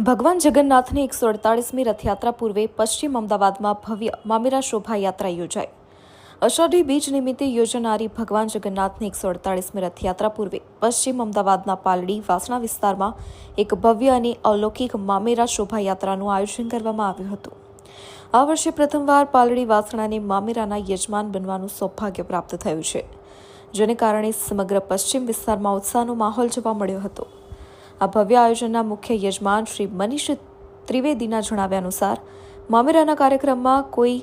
ભગવાન જગન્નાથની એકસો અડતાળીસમી રથયાત્રા પૂર્વે પશ્ચિમ અમદાવાદમાં ભવ્ય મામેરા શોભાયાત્રા યોજાઈ. અષાઢી બીજ નિમિત્તે યોજાનારી ભગવાન જગન્નાથની એકસો અડતાળીસમી રથયાત્રા પૂર્વે પશ્ચિમ અમદાવાદના પાલડી વાસણા વિસ્તારમાં એક ભવ્ય અને અલૌકિક મામેરા શોભાયાત્રાનું આયોજન કરવામાં આવ્યું હતું. આ વર્ષે પ્રથમવાર પાલડી વાસણાને મામેરાના યજમાન બનવાનું સૌભાગ્ય પ્રાપ્ત થયું છે, જેને કારણે સમગ્ર પશ્ચિમ વિસ્તારમાં ઉત્સાહનો માહોલ જોવા મળ્યો હતો. આ ભવ્ય આયોજનના મુખ્ય યજમાન શ્રી મનીષ ત્રિવેદીના જણાવ્યા અનુસાર, મામેરાના કાર્યક્રમમાં કોઈ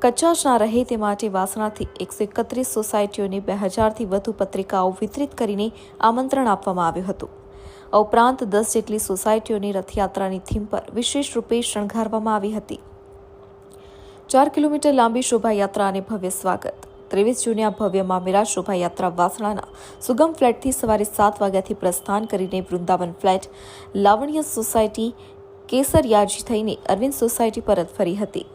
કચાશ ના રહે તે માટે વાસણાથી એકસો એકત્રીસ સોસાયટીઓને બે હજારથી વધુ પત્રિકાઓ વિતરિત કરીને આમંત્રણ આપવામાં આવ્યું હતું. આ ઉપરાંત દસ જેટલી સોસાયટીઓની રથયાત્રાની થીમ પર વિશેષ રૂપે શણગારવામાં આવી હતી. ચાર કિલોમીટર લાંબી શોભાયાત્રા અને ભવ્ય સ્વાગત. ત્રેવીસ જૂને આ ભવ્ય મામેરા શોભાયાત્રા વાસણાના સુગમ ફ્લેટથી સવારે સાત વાગ્યાથી પ્રસ્થાન કરીને વૃંદાવન ફ્લેટ, લાવણ્ય સોસાયટી, કેસરયાજી થઈને અરવિંદ સોસાયટી પરત ફરી હતી.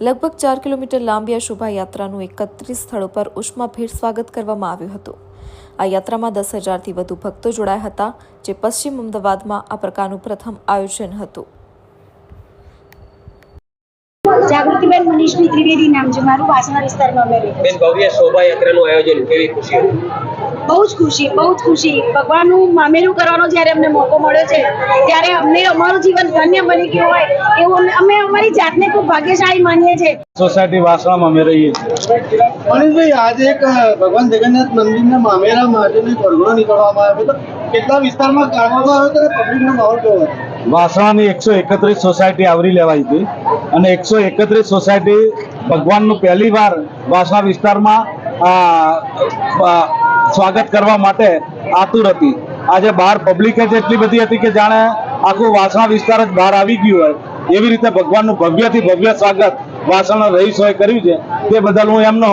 લગભગ ચાર કિલોમીટર લાંબી આ શોભાયાત્રાનું એકત્રીસ સ્થળો પર ઉષ્માભેર સ્વાગત કરવામાં આવ્યું હતું. આ યાત્રામાં દસ હજારથી વધુ ભક્તો જોડાયા હતા, જે પશ્ચિમ અમદાવાદમાં આ પ્રકારનું પ્રથમ આયોજન હતું. જાગૃતિબેન મનીષભાઈ ત્રિવેદી નામ છે. મારું વાસણા વિસ્તારમાં અમે રહીએ બેન ભવ્ય શોભાયાત્રાનું આયોજન કેવી ખુશી બહુ જ ખુશી બહુ જ ખુશી. ભગવાનનું મામેલું કરવાનો જ્યારે અમને મોકો મળ્યો છે ત્યારે અમને અમારું જીવન ધન્ય બની ગયું હોય એવું અમે- અમે અમારી જાતને ખૂબ ભાગ્યશાળી માનીએ છીએ. સોસાયટી વાસણામાં અમે રહીએ છીએ. મનીષભાઈ આજે એક ભગવાન જગન્નાથ મંદિરના મામેરા માટેનો પરગણો નીકળવામાં આવ્યો હતો. કેટલા વિસ્તારમાં કાઢવામાં આવ્યો હતો પબ્લિકનો માહોલ કેવો હતો? વાસણાની એકસો એકત્રીસ સોસાયટી આવરી લેવાઈ હતી અને એકસો એકત્રીસ સોસાયટી ભગવાનનું પહેલી વાર વાસણા વિસ્તારમાં સ્વાગત કરવા માટે આતુર હતી. આજે બહાર પબ્લિક જ એટલી બધી હતી કે જાણે આખું વાસણા વિસ્તાર જ બહાર આવી ગયું હોય. એવી રીતે ભગવાનનું ભવ્યથી ભવ્ય સ્વાગત વાસણના રહીશોએ કર્યું છે. તે બદલ હું એમનો